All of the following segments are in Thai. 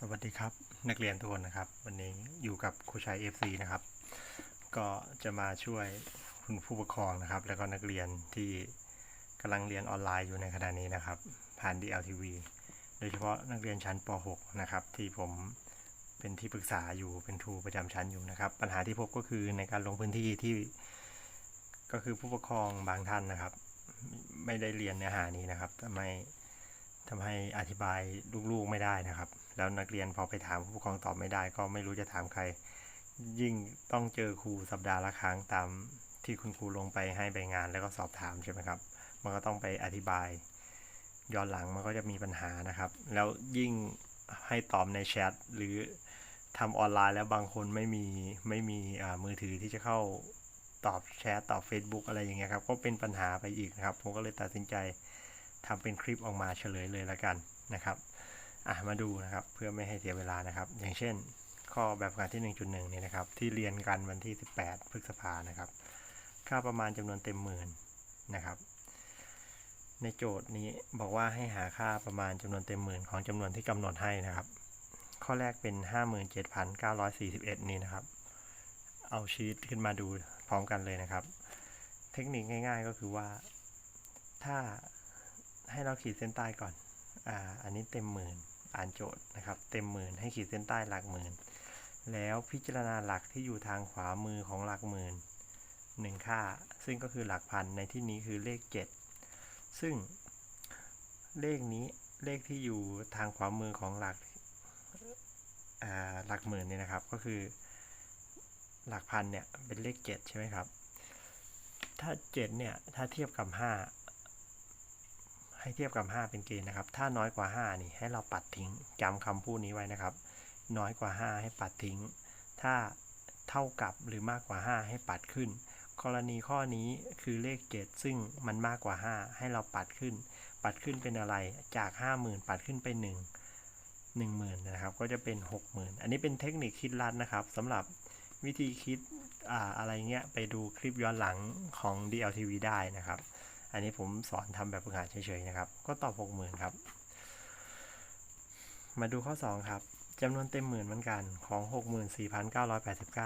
สวัสดีครับ นักเรียนทุกคนนะครับ วันนี้อยู่กับครูชัย FC นะครับ ก็จะมาช่วยคุณผู้ปกครองนะครับ แล้วก็นักเรียนที่กำลังเรียนออนไลน์อยู่ในขณะนี้นะครับ ผ่าน DLTV โดยเฉพาะนักเรียนชั้นป .6 นะครับ ที่ผมเป็นที่ปรึกษาอยู่เป็นครูประจำชั้นอยู่นะครับ ปัญหาที่พบก็คือในการลงพื้นที่ที่ก็คือผู้ปกครองบางท่านนะครับ ไม่ได้เรียนเนื้อหานี้นะครับทำให้ ทำให้อธิบายลูกๆไม่ได้นะครับ แล้วนักเรียนพอไปถามผู้ปกครองตอบไม่ได้ ก็ไม่รู้จะถามใคร ยิ่งต้องเจอครูสัปดาห์ละครั้งตามที่คุณครูลงไปให้ใบงานแล้วก็สอบถามใช่ไหมครับ มันก็ต้องไปอธิบาย ย้อนหลังมันก็จะมีปัญหานะครับ แล้วยิ่งให้ตอบในแชทหรือทำออนไลน์แล้วบางคนไม่มีไม่มีอ่ามือถือที่จะเข้าตอบแชทตอบ Facebook อะไรอย่างเงี้ยครับ ก็เป็นปัญหาไปอีกนะครับ ผมก็เลยตัดสินใจ ทำเป็นคลิปออกมาเฉลยเลยละกันนะครับอะมาดูนะครับเพื่อไม่ให้เสียเวลานะครับ อย่างเช่น ข้อแบบฝึกหัดที่ 1.1นี่นะครับที่เรียนกันวันที่ 18 พฤษภานะครับ ค่าประมาณจำนวนเต็มหมื่นนะครับ ในโจทย์นี้บอกว่าให้หาค่าประมาณจำนวนเต็มหมื่นของจำนวนที่กำหนดให้นะครับ ข้อแรกเป็น 57,941 นี่นะครับ เอาชีตขึ้นมาดูพร้อมกันเลยนะครับ เทคนิคง่าย ๆ ก็คือว่าถ้า ให้เราขีดเส้นใต้ก่อน อ่า อันนี้เต็มหมื่น อ่านโจทย์นะครับ เต็มหมื่นให้ขีดเส้นใต้หลักหมื่น แล้วพิจารณาหลักที่อยู่ทางขวามือของหลักหมื่นหนึ่งค่า ซึ่งก็คือหลักพันในที่นี้คือเลข 7 ซึ่งเลขนี้เลขที่อยู่ทางขวามือของหลักอ่าหลักหมื่นเนี่ยนะครับ ก็คือ หลักพันเนี่ยเป็นเลข 7 ใช่ไหมครับ ถ้า 7 เนี่ย ถ้าเทียบกับ 5 ให้เทียบกับ 5 เป็นเกณฑ์นะครับ ถ้าน้อยกว่า 5 นี่ให้เราปัดทิ้งจำคำพูดนี้ไว้นะครับ น้อยกว่า 5 ให้ปัดทิ้ง ถ้าเท่ากับหรือมากกว่า 5 ให้ปัดขึ้น กรณีข้อนี้คือเลข7ซึ่งมันมากกว่า 5 ให้เราปัดขึ้น ปัดขึ้นเป็นอะไรจาก 50,000 ปัดขึ้นไป1 10,000นะครับ ก็จะเป็น 60,000 อันนี้เป็นเทคนิคคิดลัดนะครับสำหรับวิธีคิดออะไรเงี้ยไปดูคลิปย้อนหลังของ DLTV ได้นะครับ อันนี้ผมสอนทำแบบฝึกหัดเฉยๆนะครับ ก็ตอบ60,000ครับ มาดูข้อ 2 ครับจำนวนเต็มหมื่นเหมือนกันของ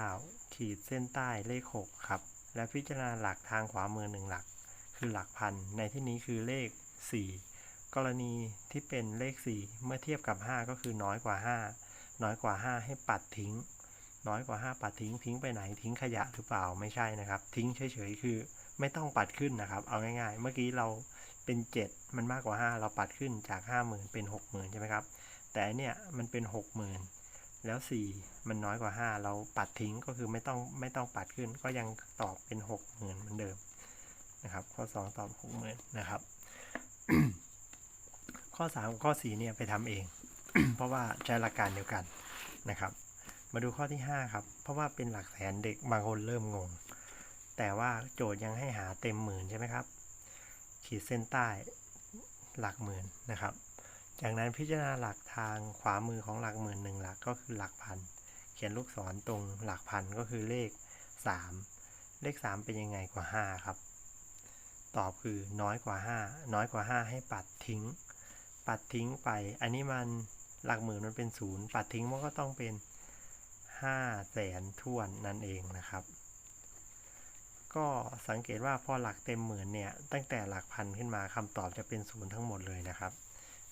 64,989 ขีดเส้นใต้เลข 6 ครับ และพิจารณาหลักทางขวามือหนึ่งหลัก คือหลักพัน ในที่นี้คือเลข 4 กรณีที่เป็นเลข 4 เมื่อเทียบกับ 5 ก็คือน้อยกว่า 5 น้อยกว่า 5 ให้ปัดทิ้ง น้อยกว่า 5 ปัดทิ้งทิ้งไปไหนทิ้งขยะหรือเปล่าไม่ใช่นะครับ ทิ้งเฉยๆคือ ไม่ต้องปัดขึ้นนะครับ เอาง่ายๆ เมื่อกี้เราเป็น 7 มันมากกว่า 5 เราปัดขึ้นจาก 50,000 เป็น 60,000 ใช่ไหมครับ แต่เนี่ยมันเป็น 60,000 แล้ว 4 มันน้อยกว่า 5 เราปัดทิ้งก็คือไม่ต้องไม่ต้องปัดขึ้น ก็ยังตอบเป็น 60,000 เหมือนเดิมนะครับ ข้อ 2 ตอบ 60,000 นะครับ ข้อ 3 ข้อ 4 เนี่ยไปทำเอง เพราะว่าใช้หลักการเดียวกันนะครับ มาดูข้อที่ 5 ครับ เพราะว่าเป็นหลักแสนเด็กบางคนเริ่มงง แต่ว่าโจทย์ยังให้หาเต็มหมื่นใช่ไหมครับ ขีดเส้นใต้หลักหมื่นนะครับ จากนั้นพิจารณาหลักทางขวามือของหลักหมื่นหนึ่งหลักก็คือหลักพัน เขียนลูกศรตรงหลักพันก็คือเลข 3 เลข 3 เป็นยังไงกว่า 5 ครับ ตอบคือน้อยกว่า 5 น้อยกว่า 5 ให้ปัดทิ้ง ปัดทิ้งไป อันนี้มันหลักหมื่นมันเป็นศูนย์ปัดทิ้งมันก็ต้องเป็น5แสนท่วนนั่นเองนะครับ ก็สังเกตว่าพอหลักเต็มหมื่นเนี่ย ตั้งแต่หลักพันขึ้นมาคำตอบจะเป็นศูนย์ทั้งหมดเลยนะครับ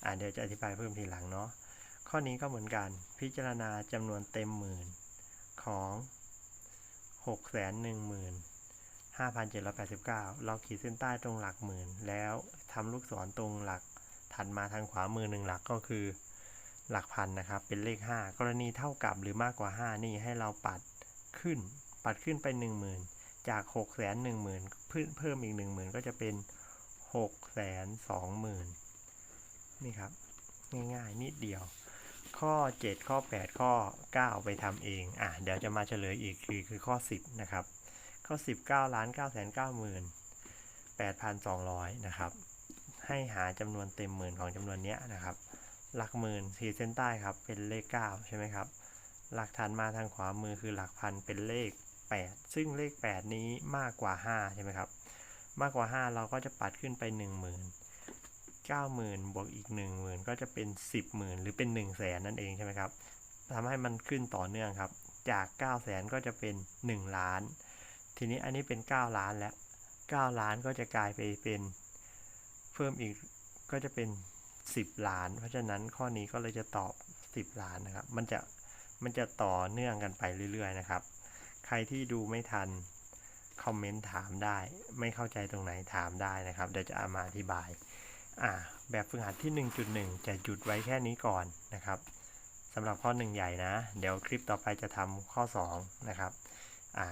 อ่าเดี๋ยวจะอธิบายเพิ่มทีหลังเนาะ ข้อนี้ก็เหมือนกัน พิจารณาจำนวนเต็มหมื่นของ6 1 5 7 8 9 เราขีดเส้นใต้ตรงหลักหมื่น แล้วทำลูกศรตรงหลักถัดมาทางขวามือหนึ่งหลักก็คือ หลักพันนะครับ เป็นเลข 5 กรณีเท่ากับหรือมากกว่า 5 นี่ให้เราปัดขึ้น ปัดขึ้นไป 10,000 จาก6 1 0 0 0 0เพิ่มเพิ่มอีก10,000ก็จะเป็น6 2 0 0 0 0นี่ครับ ง่ายๆ นิดเดียว ข้อ 7 ข้อ 8 ข้อ 9 ไปทำเอง อะ เดี๋ยวจะมาเฉลยอีกคือคือข้อ 10 นะครับ ข้อ 19ล้าน9 9 9 8,200 นะครับ ให้หาจำนวนเต็มหมื่นของจำนวนนี้นะครับ หลักหมื่นขีดเส้นใต้ครับ เป็นเลข 9 ใช่ไหมครับ หลักฐานมาทางขวามือคือหลักพันเป็นเลข 8 ซึ่งเลข 8 นี้มากกว่า 5 ใช่ไหมครับ มากกว่า 5 เราก็จะปัดขึ้นไป 10,000 90,000 บวกอีก 10,000 ก็จะเป็น 10,000 หรือเป็น 1 0 0 0 0แสนนั่นเองใช่ไหมครับทำให้มันขึ้นต่อเนื่องครับ จาก 9 0 0 0 0 0 ก็จะเป็น 1 ล้าน ทีนี้อันนี้เป็น 9 ล้านแล้ว 9 ล้านก็จะกลายไปเป็นเพิ่มอีกก็จะเป็น 10 ล้าน เพราะฉะนั้นข้อนี้ก็เลยจะตอบ 10 ล้านนะครับ มันจะมันจะต่อเนื่องกันไปเรื่อย ๆ นะครับ ใครที่ดูไม่ทัน คอมเมนต์ถามได้ ไม่เข้าใจตรงไหนถามได้นะครับ เดี๋ยวจะเอามาอธิบาย อ่า แบบฝึกหัดที่ 1.1 จะหยุดไว้แค่นี้ก่อนนะครับสำหรับข้อ 1 ใหญ่นะ เดี๋ยวคลิปต่อไปจะทำข้อ 2 นะครับ อ่า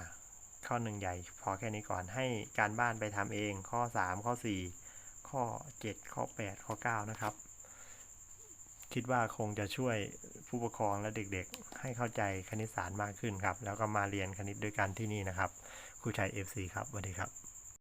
ข้อ 1 ใหญ่ พอแค่นี้ก่อน ให้การบ้านไปทำเอง ข้อ 3 ข้อ 4 ข้อ 7 ข้อ 8 ข้อ 9 นะครับ คิดว่าคงจะช่วย ผู้ปกครองและเด็กๆ ให้เข้าใจคณิตศาสตร์มากขึ้นครับ แล้วก็มาเรียนคณิตด้วยกันที่นี่นะครับครูชัย FC ครับสวัสดีครับ